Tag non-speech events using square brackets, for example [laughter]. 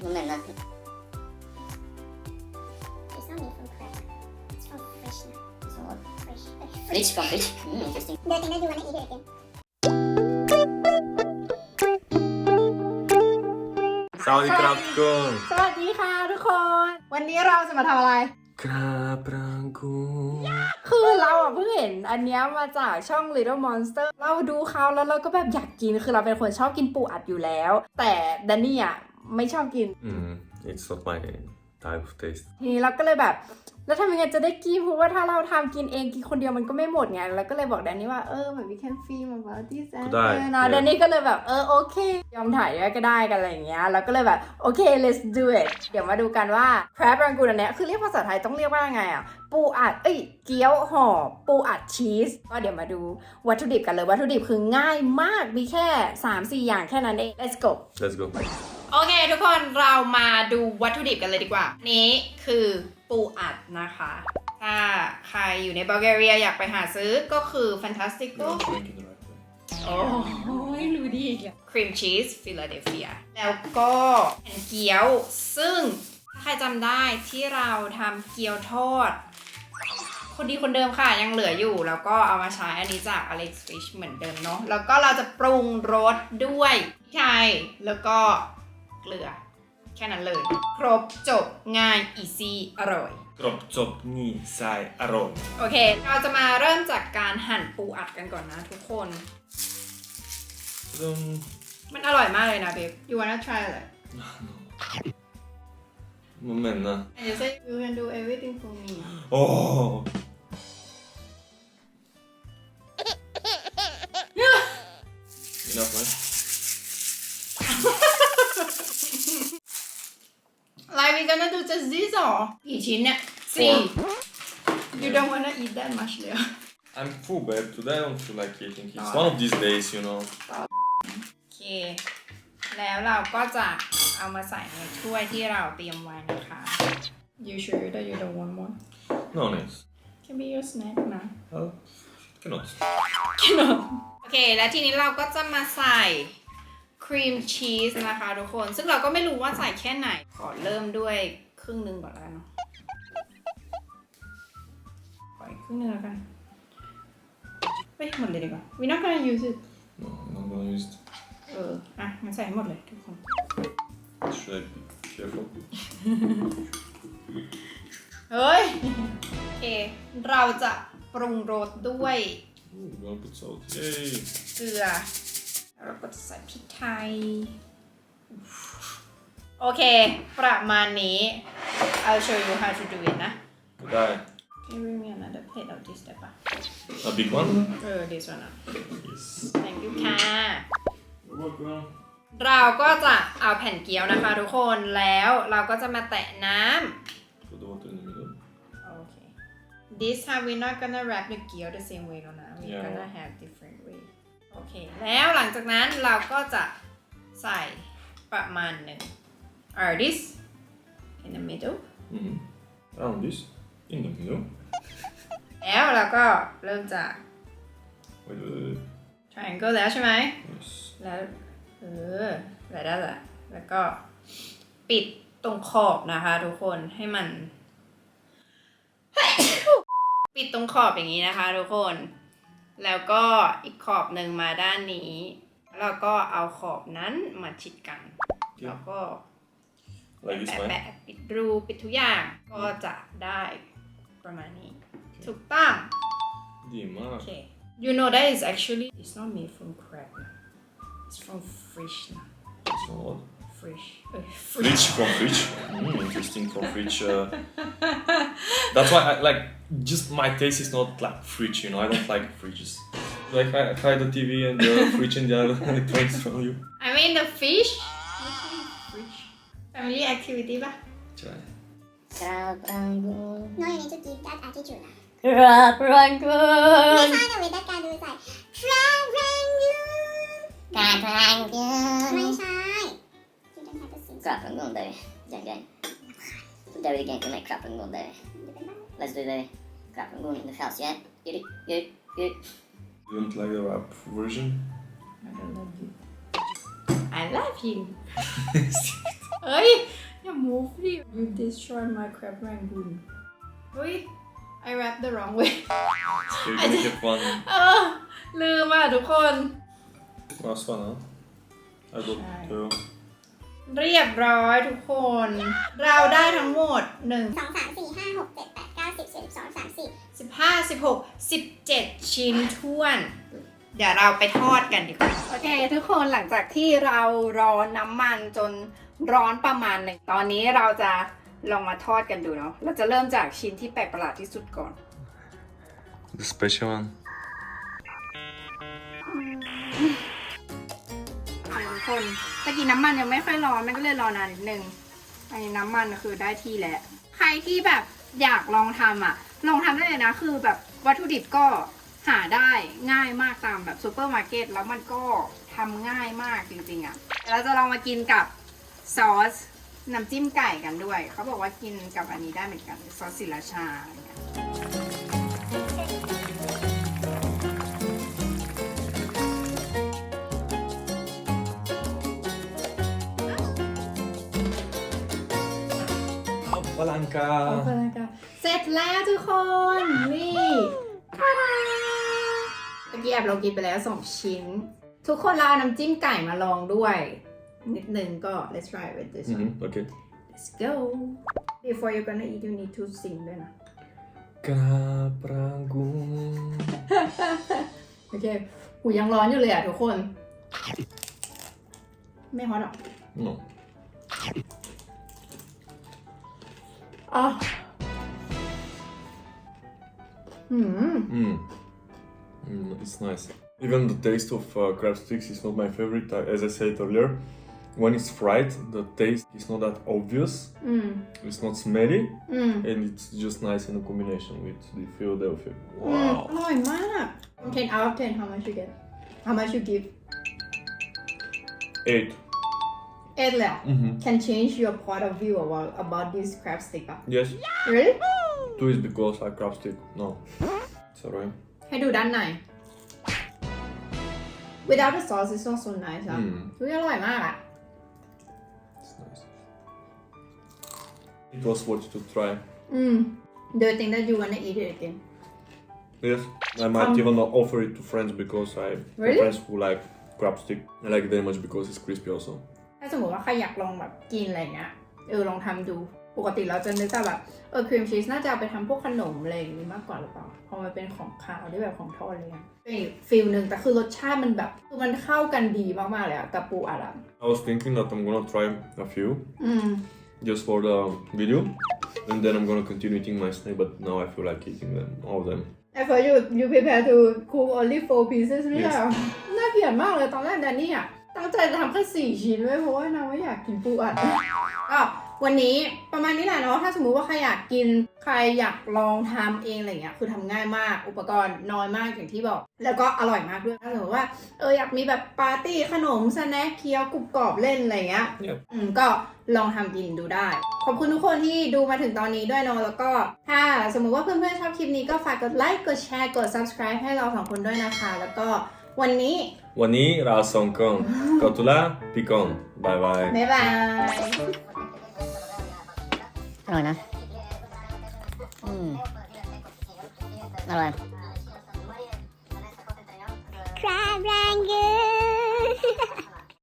Moment, ne? It's not made from crab. It's from fish. now. So what? Fish. Rich from rich. Mm, interesting. Do you think that you wanna eat it again? สวัสดีครับทุกคนสวัสดีค่ะทุกคน วันนี้เราจะมาทำอะไรครับรังกูคือเราอะเพิ่งเห็นอันเนี้ยมาจากช่อง Little Monster เราดูเขาแล้วเราก็แบบอยากกิน คือเราเป็นคนชอบกินปูอัดอยู่แล้ว แต่ดันนี่อะ ไม่ชอบกินอืม it's not my type of taste ทีนี้เราก็เลยแบบ แล้วทำยังไงจะได้กินเพราะว่าถ้าเราทำกินเองกินคนเดียวมันก็ไม่หมดไงแล้วก็เลยบอกแดนนี่ว่าเออแบบ we can film about this ก็ได้เนาะ yeah แดนนี่ก็เลยแบบเออโอเค ยอมถ่ายด้วยก็ได้กันอะไรอย่างเงี้ยแล้วก็เลยแบบโอเค let's do it เดี๋ยวมาดูกันว่า crab rangoon อันเนี้ยคือเรียกภาษาไทยต้องเรียกว่าไงอะ ปูอัดเอ้ยเกี๊ยวห่อปูอัดชีสก็เดี๋ยวมาดูวัตถุดิบกันเลยวัตถุดิบคือง่ายมากมีแค่3-4อย่างแค่นั้นเอง let's go let's go โอเค ทุกคนเรามาดูวัตถุดิบกันเลยดีกว่า นี้คือปูอัดนะคะ ถ้าใครอยู่ในบัลแกเรียอยากไปหาซื้อก็คือ Fantastico โอ้ยรู้ดีอะครีมชีสฟิลาเดลเฟียแล้วก็แผ่นเกี๊ยว ซึ่งถ้าใครจำได้ที่เราทำเกี๊ยวทอด คนดีคนเดิมค่ะยังเหลืออยู่ แล้วก็เอามาใช้อันนี้จาก Alex Fish เหมือนเดิมเนาะแล้วก็เราจะปรุงรสด้วยพริกไทยแล้วก็ เกลือ แค่นั้นเลย ครบจบง่ายอีซี่อร่อย กรอบจบนี่ใส่อารมณ์โอเค เราจะมาเริ่มจากการหั่นปูอัดกันก่อนนะทุกคนอืมมันอร่อยมากเลยนะเบฟ you wanna try it moment นะ and you say you can do everything for me โอ้ gonna do just this หรอกี่ชิ้นเนี่ยสี่ you don't wanna eat that much เลย I'm full babe today I don't feel like eating it's No. one of these days you know โอเค แล้วเราก็จะเอามาใส่ในถ้วยที่เราเตรียมไว้นะคะ you sure that you don't want more no nice can be your snack นะ oh cannot โอเค แล้วทีนี้เราก็จะมาใส่ ครีมชีสนะคะทุกคน ซึ่งเราก็ไม่รู้ว่าใส่แค่ไหน ขอเริ่มด้วยครึ่งหนึ่งก่อนแล้วกันเนาะขออีกครึ่งหนึงแล้วกันเฮ้ยหมดเลยดีกว่า we not gonna use it no I'm not gonna use it เออ อะงั้นใส่ให้หมดเลยทุกคน should I be careful เฮ้ย โอเค เราจะปรุงรสด้วย Ooh, we're gonna put salt yay เกลือแล้ว เราก็จะใส่พริกไทย โอเค ประมาณนี้ I'll show you how to do it นะ Good eye Can you bring me another plate of this ได้ปะ a big one เออ this one อะ yes thank you ค่ะ You're welcome เราก็จะเอาแผ่นเกี๊ยวนะคะทุกคน แล้วเราก็จะมาแตะน้ put the water in the middle ำโอเค this time we're not gonna wrap the เกี๊ยว the same way แล้วนะ we're Yeah. gonna have different way โอเค แล้วหลังจากนั้นเราก็จะใส่ประมาณหนึ่ง are this in the middle mm-hmm. around this in the middle แล้วเราก็เริ่มจาก wait wait wait triangle แล้วใช่ไหม yes แล้วเออแบบนั้นแหละแล้วก็ปิดตรงขอบนะคะทุกคนให้มัน ปิดตรงขอบอย่างนี้นะคะทุกคน แล้วก็อีกขอบหนึ่งมาด้านนี้ แล้วก็เอาขอบนั้นมาชิดกัน แล้วก็ like this แปะ man แปะปิดรูปิดทุกอย่าง ก็จะได้ประมาณนี้ ถูกต้อง ดีมาก Okay. You know that is actually it's not made from crab. na. It's from fish. na. It's not what? Fish. [laughs] Uh, Fridge from fridge. Mm, interesting from fridge. Uh, that's why I like just my taste is not like fridge. You know, I don't like fridges. Like I hide the TV and the [laughs] fridge and the other things from you. I mean the fish. Fish. Family activity ป่ะ Try. Crab rangoon. No, you need to give that attitude. ah. Crab rangoon. Design the way that guy do is like, Crab Rangoon. Crab rangoon. ไม่ใช่ You don't have to sing. Crab rangoon đây. Dạng dạng. Do it again. Cái này crab rangoon đây. Let's do the crab rangoon in the house. Yeah. Get it. Get it. Get it. You don't like the rap version? I love you I love you เอเฮ้ยอย่า move ดิ you destroy my crab rangoon เฮ้ย I rap the wrong way Okay, you can get one เออลืมอะทุกคน last one, huh? I got Shy. Two. เรียบร้อยทุกคน เราได้ทั้งหมด 1 สองสามสี่ห้าหกเจ็ดแปดเก้าสิบสิบเอ็ดสิบสองสามสี่15 16 17 ชิ้นท้วน เดี๋ยวเราไปทอดกันดีกว่า โอเคทุกคนหลังจากที่เราร้อนน้ำมันจนร้อนประมาณหนึ่งตอนนี้เราจะลองมาทอดกันดูเนาะเราจะเริ่มจากชิ้นที่แปลกประหลาดที่สุดก่อน The special one. ตะกี้น้ำมันยังไม่ค่อยร้อนมันก็เลยรอนานนิดนึงอันนี้น้ำมันคือได้ที่แล้ว ใครที่แบบอยากลองทำอะ ลองทำได้เลยนะ คือแบบวัตถุดิบก็หาได้ง่ายมากตามแบบซูเปอร์มาร์เก็ตแล้วมันก็ทำง่ายมากจริงๆอะเราจะลองมากินกับซอสน้ำจิ้มไก่กันด้วย เขาบอกว่ากินกับอันนี้ได้เหมือนกันซอสศิลาชาอะไรเงี้ย Oh, Palanca. เสร็จแล้วทุกคน นี่ตาดาเมื่อกี้แอบเรากินไปแล้วสองชิ้น ทุกคนเราเอาน้ำจิ้มไก่มาลองด้วย นิดนึงก็ let's try with this one Mhm, Okay. let's go before you're gonna eat you need to sing ด้วยนะ Caprangun. โอเคหูยังร้อนอยู่เลยอะทุกคน ไม่ฮอตหรอก No. อ๋อหืม Mm. Mm, it's nice. Even the taste of uh, crab sticks is not my favorite. Uh, as I said earlier, when it's fried, the taste is not that obvious. อืม It's not smelly, อืม and it's just nice in a combination with the Philadelphia. อืม Wow. อร่อยมาก 10 out of 10 how much you get how much you give Eight. 8แล้ว Mm-hmm. can change your point of view about about this crab stick อ่ะ Yes. really Two is because I crab stick. No. It's alright. ให้ดูด้านใน without the sauce it's also nice อ่ะ Mm. อุ๊ยอร่อยมากอ่ะ It's nice. It was worth to try. อืม do you think that you wanna eat it again Yes, I might Um, even offer it to friends because I have Really? friends who like crab stick. I like it very much because it's crispy also. ถ้าสมมติว่าใครอยากลองแบบกินอะไรเงี้ยเออลองทำดูปกติเราจะนึกแต่แบบเออครีมชีสน่าจะเอาไปทำพวกขนมอะไรอย่างนี้มากกว่าหรือเปล่าพอมันเป็นของคาวที่แบบของทอดอะไรเงี้ยเป็นอีกฟิลหนึ่งแต่คือรสชาติมันแบบคือมันเข้ากันดีมากๆเลยอะกับปูอัดอะ I was thinking that I'm gonna try a few อืม just for the video, and then I'm gonna continue eating my snake. But now I feel like eating them, all of them. I thought you you prepare to cook only four pieces ไม่ใช่เหรอน่าเกลียดมากเลยตอนแรกแดนนี่อะ ตั้งใจจะทำแค่สี่ชิ้นไว้เพราะว่านางไม่อยากกินปูอัดก็วันนี้ประมาณนี้แหละเนาะถ้าสมมุติว่าใครอยากกินใครอยากลองทำเองอะไรเงี้ยคือทำง่ายมากอุปกรณ์น้อยมากอย่างที่บอก แล้วก็อร่อยมากด้วยถ้าสมมติว่าเอออยากมีแบบปาร์ตี้ขนมสแน็คเคี้ยวกรุบกรอบเล่นอะไรเงี้ย Yep. อืมก็ลองทำกินดูได้ ขอบคุณทุกคนที่ดูมาถึงตอนนี้ด้วยเนาะแล้วก็ถ้าสมมุติว่าเพื่อนๆชอบคลิปนี้ก็ฝากกดไลค์กดแชร์กด subscribe ให้เราสองคนด้วยนะคะ แล้วก็วันนี้ Wani Rasong Kong. Kotula Pikon. Bye bye. บ๊ายบายอร่อยนะ อืมอร่อย Crab Rangoon